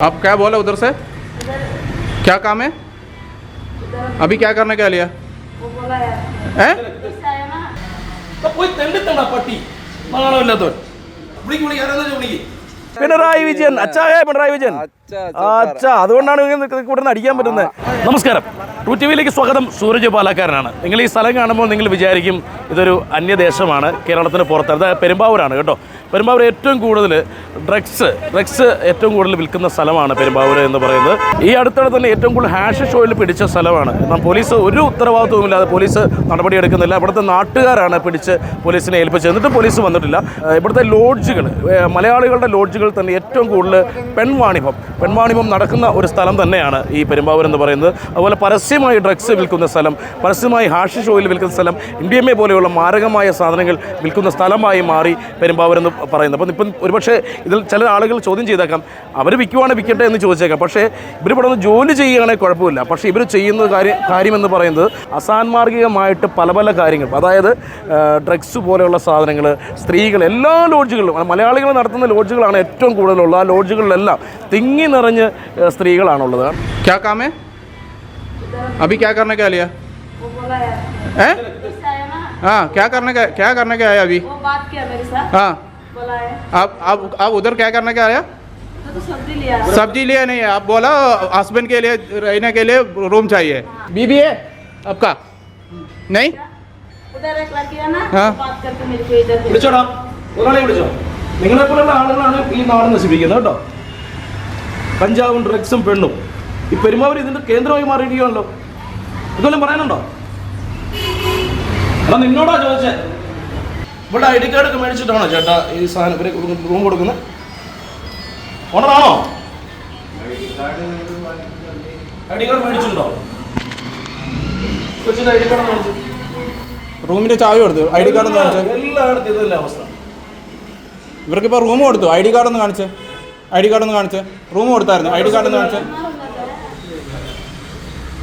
आप क्या बोला उधर से क्या काम है अभी क्या करने का लिया वो बोला है है इसका है ना പോയി തെണ്ടിത്തണ്ട പട്ടി നാണമില്ലാത്തവൻ വിളിക്ക് വിളിക്ക് ആരാന്ന് വിളിക്ക് പിണറായി വിജയൻ അച്ചായ പിണറായി വിജയൻ അച്ഛാ അതുകൊണ്ടാണ് ഇവിടെ നിന്ന് അടിക്കാൻ പറ്റുന്നത് നമസ്കാരം ടു ടി വിയിലേക്ക് സ്വാഗതം. സൂരജ് പാലക്കാരനാണ് നിങ്ങൾ ഈ സ്ഥലം കാണുമ്പോൾ നിങ്ങൾ വിചാരിക്കും ഇതൊരു അന്യദേശമാണ് കേരളത്തിന് പുറത്ത്. അത് പെരുമ്പാവൂരാണ് കേട്ടോ. പെരുമ്പാവൂർ ഏറ്റവും കൂടുതൽ ഡ്രഗ്സ് ഡ്രഗ്സ് ഏറ്റവും കൂടുതൽ വിൽക്കുന്ന സ്ഥലമാണ് പെരുമ്പാവൂർ എന്ന് പറയുന്നത്. ഈ അടുത്തിടെ തന്നെ ഏറ്റവും കൂടുതൽ ഹാഷ് ഷോയിൽ പിടിച്ച സ്ഥലമാണ്. എന്നാൽ പോലീസ് ഒരു ഉത്തരവാദിത്വമില്ലാതെ പോലീസ് നടപടിയെടുക്കുന്നില്ല. ഇവിടുത്തെ നാട്ടുകാരാണ് പിടിച്ച് പോലീസിനെ ഏൽപ്പിച്ചത്. എന്നിട്ട് പോലീസ് വന്നിട്ടില്ല. ഇവിടുത്തെ ലോഡ്ജുകൾ മലയാളികളുടെ ലോഡ്ജുകൾ തന്നെ ഏറ്റവും കൂടുതൽ പെൺവാണിഭം. പെൺവാണിഭം നടക്കുന്ന ഒരു സ്ഥലം തന്നെയാണ് ഈ പെരുമ്പാവൂർ എന്ന് പറയുന്നത്. അതുപോലെ പരസ്യമായി ഡ്രഗ്സ് വിൽക്കുന്ന സ്ഥലം പരസ്യമായി ഹാഷിഷ് ഓയിൽ വിൽക്കുന്ന സ്ഥലം എം എ പോലെയുള്ള മാരകമായ സാധനങ്ങൾ വിൽക്കുന്ന സ്ഥലമായി മാറി പെരുമ്പാവരെന്ന് പറയുന്നത്. അപ്പം ഇപ്പം ഒരുപക്ഷെ ഇതിൽ ചില ആളുകൾ ചോദ്യം ചെയ്തേക്കാം അവർ വിൽക്കുവാണ് വിൽക്കട്ടെ എന്ന് ചോദിച്ചേക്കാം. പക്ഷേ ഇവർ ഇവിടെ നിന്ന് ജോലി ചെയ്യുകയാണെങ്കിൽ കുഴപ്പമില്ല. പക്ഷേ ഇവർ ചെയ്യുന്ന കാര്യം കാര്യമെന്ന് പറയുന്നത് അസാൻമാർഗികമായിട്ട് പല പല കാര്യങ്ങൾ. അതായത് ഡ്രഗ്സ് പോലെയുള്ള സാധനങ്ങൾ സ്ത്രീകൾ എല്ലാ ലോഡ്ജുകളിലും മലയാളികൾ നടത്തുന്ന ലോഡ്ജുകളാണ് ഏറ്റവും കൂടുതലുള്ളത്. ആ ലോഡ്ജുകളിലെല്ലാം തിങ്ങി നിറഞ്ഞ് സ്ത്രീകളാണുള്ളത്. കേൾക്കാമേ अभी क्या करने का लिया वो बोला है है इसका है ना हाँ क्या करने का क्या करने का आया अभी वो बात किया मेरे साथ हाँ बोला है आप आप आप उधर क्या करने का आया तो तो सब्जी लिया सब्जी लिया नहीं है आप बोला हस्बैंड के लिए रहने के लिए रूम चाहिए बीबी है आपका नहीं उधर एक लड़की है ना हाँ। वो बात करके मेरे को इधर भेज വിളിച്ചോടാ ഒരാളെ വിളിച്ചോ നിങ്ങളെപ്പോലുള്ള ആളുകളാണ് ഈ നാട് നശിപ്പിക്കുന്നത് കേട്ടോ കഞ്ചാവും ഡ്രഗ്സും പെണ്ണും ഈ പെരുമാവൂർ ഇതിന്റെ കേന്ദ്രമായി മാറിയിരിക്കുകയാണല്ലോ. ഇതൊന്നും പറയാനുണ്ടോ? എന്നാ നിന്നോടാ ചോദിച്ചേ. ഇവിടെ ഐ ഡി കാർഡ് ഒക്കെ മേടിച്ചിട്ടാണോ ചേട്ടാ ഈ സാധനം ഇവരെ റൂം കൊടുക്കുന്നത് ഓണറാണോ? ഐ ഡി കാർഡ് മേടിച്ചിട്ടുണ്ടോ? കൊച്ചിന്റെ ഐ ഡി കാർഡ് മേടിച്ചു. റൂമിന്റെ ചാവി കൊടുത്തു. ഐ ഡി കാർഡ് എല്ലായിടത്തും ഇതല്ലേ അവസ്ഥ. ഇവർക്കിപ്പോൾ റൂം കൊടുത്തു. ഐ ഡി കാർഡ് ഒന്ന് കാണിച്ചേ. ഐ ഡി കാർഡ് ഒന്ന് കാണിച്ചേ. റൂം കൊടുത്തായിരുന്നു. ഐ ഡി കാർഡ് ഒന്ന് കാണിച്ചേ.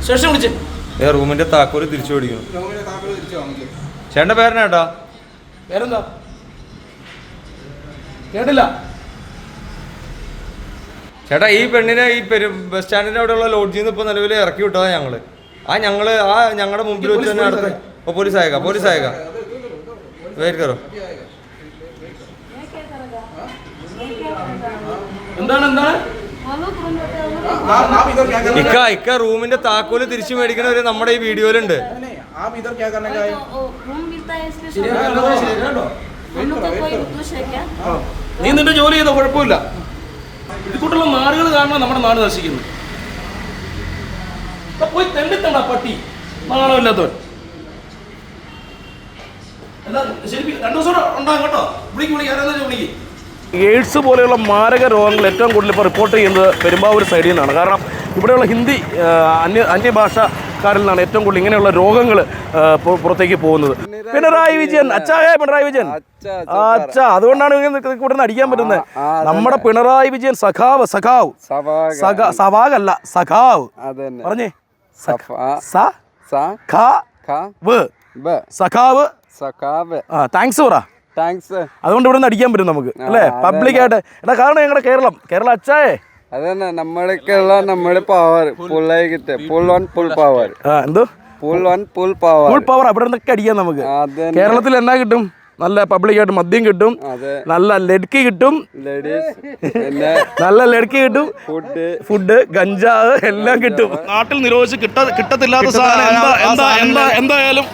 ശേഷം വിളിച്ച്. ഏ റൂമിന്റെ താക്കോൽ തിരിച്ചു പിടിക്കണം ചേട്ടന്റെ പേരനാട്ടാ പേരെന്താ? കേട്ടില്ല. ചേട്ടാ ഈ പെണ്ണിനെ ഈ പെരു ബസ് സ്റ്റാൻഡിന്റെ അവിടെയുള്ള ലോഡ്ജിൽ നിന്ന് ഇപ്പൊ നിലവിൽ ഇറക്കി വിട്ടതാ ഞങ്ങൾ. ആ ഞങ്ങൾ ആ ഞങ്ങളുടെ മുമ്പിൽ വെച്ച് തന്നെ അടുത്ത് പോലീസ് ആയക്കാ പോലീസ് ആയക്കാ. വേര് എന്താണ്? എന്താണ്? ഇക്ക ഇക്ക റൂമിന്റെ താക്കോൽ തിരിച്ചു മേടിക്കണവര് നമ്മുടെ ഈ വീഡിയോയിലുണ്ട്. നീ നിന്റെ ജോലി ചെയ്തോ? കുഴപ്പമില്ല. ഇതുകൂട്ടുള്ള മാറുകൾ കാരണം നമ്മുടെ നാട് നശിക്കുന്നു. പോയി തെണ്ടിത്തണ്ട പട്ടി. നാണമില്ലാത്തവൻ എന്നാ ശരി രണ്ടു ദിവസം ഉണ്ടാകും കേട്ടോ. വിളിക്കും വിളിക്കും. ആരാന്നു വിളിക്കും? എയ്ഡ്സ് പോലെയുള്ള മാരക രോഗങ്ങൾ ഏറ്റവും കൂടുതൽ ഇപ്പോൾ റിപ്പോർട്ട് ചെയ്യുന്നത് പെരുമ്പാവൂർ സൈഡിൽ നിന്നാണ്. കാരണം ഇവിടെയുള്ള ഹിന്ദി അന്യ അന്യഭാഷക്കാരിൽ നിന്നാണ് ഏറ്റവും കൂടുതൽ ഇങ്ങനെയുള്ള രോഗങ്ങൾ പുറത്തേക്ക് പോകുന്നത്. പിണറായി വിജയൻ അച്ചായ പിണറായി വിജയൻ. അച്ഛാ അതുകൊണ്ടാണ് ഇവിടെ അടിക്കാൻ പറ്റുന്നത്. നമ്മുടെ പിണറായി വിജയൻ സഖാവ് സഖാവ്. സവാഗ്. അല്ല സഖാവ്. പറഞ്ഞേ. സഖാവ്. സഖാവ്. താങ്ക്സ് പറ. താങ്ക്സ് അതുകൊണ്ട് ഇവിടെ നിന്ന് അടിക്കാൻ പറ്റും നമുക്ക് അല്ലേ? പബ്ലിക്കായിട്ട് എടാ കാരണം ഞങ്ങളുടെ കേരളം കേരളം അച്ചായേ അതന്നെ നമ്മൾക്കുള്ള നമ്മുടെ പവർ ഫുള്ളായിട്ട് ഫുൾ വൺ ഫുൾ പവർ ആ എന്തോ? Full one full power full power അവിടെ നിന്നൊക്കെ അടിക്കാം നമുക്ക്. കേരളത്തിൽ എന്നാ കിട്ടും? നല്ല പബ്ലിക്കായിട്ട് മദ്യം കിട്ടും. നല്ല ലഡ്ക്കി കിട്ടും. നല്ല ലഡ്ക്കി കിട്ടും. ഫുഡ് ഫുഡ് ഗഞ്ചാവ് എല്ലാം കിട്ടും. നാട്ടിൽ നിരോധിച്ച് കിട്ട കിട്ടത്തില്ലാത്ത സാധനം എന്തായാലും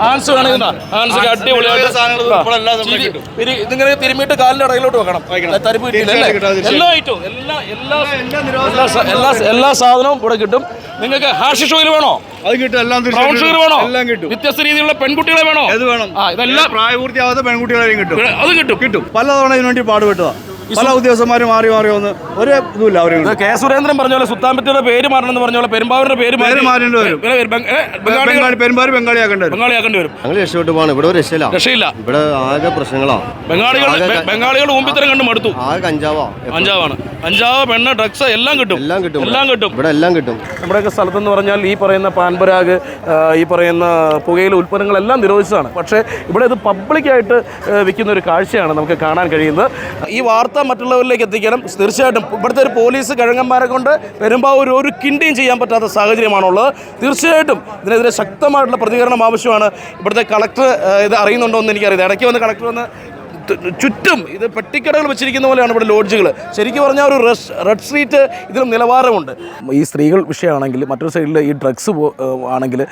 ആൻസ് വേണമെങ്കിൽ. ആൻസ് അടിപൊളിയായിട്ട് ഇതിങ്ങനെ തിരുമ്മിയിട്ട് കാലിന്റെ ഇടയിലോട്ട് വെക്കണം. തരിപ്പ് കിട്ടിയില്ല? എല്ലാ ഐറ്റവും എല്ലാ എല്ലാ എല്ലാ സ- എല്ലാ എല്ലാ സാധനവും ഇവിടെ കിട്ടും. നിങ്ങൾക്ക് ഹാഷ് ഷോയിൽ വേണോ? അത് കിട്ടും എല്ലാം ബ്രൗൺ ഷുഗർ വേണോ? എല്ലാം കിട്ടും. വ്യത്യസ്ത രീതിയിലുള്ള പെൺകുട്ടികളെ വേണോ? ഏത് വേണം? ആ ഇതെല്ലാം പ്രായപൂർത്തിയാവാത്ത പെൺകുട്ടികളെയും കിട്ടും. അത് കിട്ടും. കിട്ടും. പലതവണ ഇതിനുവേണ്ടി പാടുപെട്ടതാണ് പാടുപെട്ടതാ. പല ഉദ്യോഗസ്ഥന്മാർ മാറി മാറി വന്ന് ഒരു ഇതുമില്ല അവരെ ഇത് കെ സുരേന്ദ്രൻ പറഞ്ഞ പോലെ സുത്താൻപറ്റിയുടെ പേര് മാറണം എന്ന് പറഞ്ഞ പോലെ പെരുമ്പാവൂരിന്റെ പേര് മാറി- പേര് മാറേണ്ടി വരും. പേര് വരും. ബംഗ- ഏ, ബംഗാളി പെരുമ്പാറി ബംഗാളിയാക്കേണ്ടി ബംഗാളിയാക്കേണ്ടി വരും. ഞങ്ങൾ രക്ഷപ്പെട്ടു പോകണം ഇവിടെ ഒരു രക്ഷയില്ല. രക്ഷയില്ല. ഇവിടെ ആകെ പ്രശ്നങ്ങളാ. ബംഗാളികൾ ബംഗാളികൾ മുമ്പിത്തരം കണ്ടു മടുത്തു. ആകെ കഞ്ചാവാ. കഞ്ചാവാണ്. കഞ്ചാവ് പെണ്ണ ഡ്രഗ്സ് എല്ലാം കിട്ടും. എല്ലാം കിട്ടും എല്ലാം കിട്ടും. ഇവിടെ എല്ലാം കിട്ടും. നമ്മുടെയൊക്കെ സ്ഥലത്തെന്ന് പറഞ്ഞാൽ ഈ പറയുന്ന പാൻപരാഗ് ഈ പറയുന്ന പുകയിലെ ഉൽപ്പന്നങ്ങളെല്ലാം നിരോധിച്ചതാണ്. പക്ഷേ ഇവിടെ ഇത് പബ്ലിക്കായിട്ട് വിൽക്കുന്ന ഒരു കാഴ്ചയാണ് നമുക്ക് കാണാൻ കഴിയുന്നത്. ഈ വാർത്ത വാർത്ത മറ്റുള്ളവരിലേക്ക് എത്തിക്കണം. തീർച്ചയായിട്ടും ഇവിടുത്തെ ഒരു പോലീസ് കഴങ്ങന്മാരെ കൊണ്ട് പെരുമ്പാവൂർ ഒരു കിണ്ടിയും ചെയ്യാൻ പറ്റാത്ത സാഹചര്യമാണുള്ളത്. തീർച്ചയായിട്ടും ഇതിനെതിരെ ശക്തമായിട്ടുള്ള പ്രതികരണം ആവശ്യമാണ്. ഇവിടുത്തെ കളക്ടർ ഇത് അറിയുന്നുണ്ടോ എന്ന് എനിക്കറിയില്ല. ഇടയ്ക്ക് വന്ന് കളക്ടർ വന്ന് ചുറ്റും ഇത് പെട്ടിക്കടകൾ വെച്ചിരിക്കുന്ന പോലെയാണ് ഇവിടെ ലോഡ്ജുകൾ. ശരിക്കും പറഞ്ഞാൽ ഒരു റഷ് റെഡ് സ്ട്രീറ്റ് ഇതിലും നിലവാരമുണ്ട്. ഈ സ്ത്രീകൾ വിഷയമാണെങ്കിൽ മറ്റൊരു സൈഡിൽ ഈ ഡ്രഗ്സ് ആണെങ്കിൽ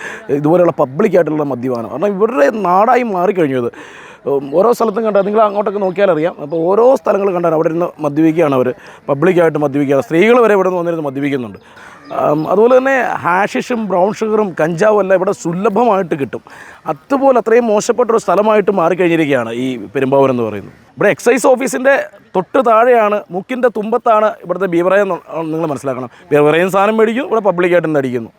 ഇതുപോലെയുള്ള പബ്ലിക് ആയിട്ടുള്ള മദ്യപാനം. കാരണം ഇവരുടെ നാടായി മാറിക്കഴിഞ്ഞത് ഓരോ സ്ഥലത്തും കണ്ടാൽ നിങ്ങൾ അങ്ങോട്ടൊക്കെ നോക്കിയാൽ അറിയാം. അപ്പോൾ ഓരോ സ്ഥലങ്ങൾ കണ്ടാൽ അവിടെ ഇരുന്ന് മദ്യപിക്കുകയാണ് അവർ പബ്ലിക്കായിട്ട് മദ്യപിക്കുകയാണ്. സ്ത്രീകൾ വരെ ഇവിടെ നിന്ന് വന്നിരുന്ന് മദ്യപിക്കുന്നുണ്ട്. അതുപോലെ തന്നെ ഹാഷിഷും ബ്രൗൺ ഷുഗറും കഞ്ചാവും എല്ലാം ഇവിടെ സുലഭമായിട്ട് കിട്ടും. അതുപോലെ അത്രയും മോശപ്പെട്ട ഒരു സ്ഥലമായിട്ട് മാറിക്കഴിഞ്ഞിരിക്കുകയാണ് ഈ പെരുമ്പാവൂർ എന്ന് പറയുന്നത്. ഇവിടെ എക്സൈസ് ഓഫീസിന്റെ തൊട്ട് താഴെയാണ് മുക്കിന്റെ തുമ്പത്താണ് ഇവിടുത്തെ ബീവറേജ് നിങ്ങൾ മനസ്സിലാക്കണം. ബീവറേജ് സാധനം മേടിക്കും ഇവിടെ പബ്ലിക്കായിട്ട് അടിക്കുന്നു.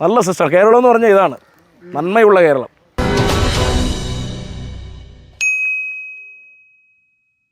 നല്ല സിസ്റ്റം കേരളം എന്ന് പറഞ്ഞാൽ ഇതാണ്. നന്മയുള്ള കേരളം.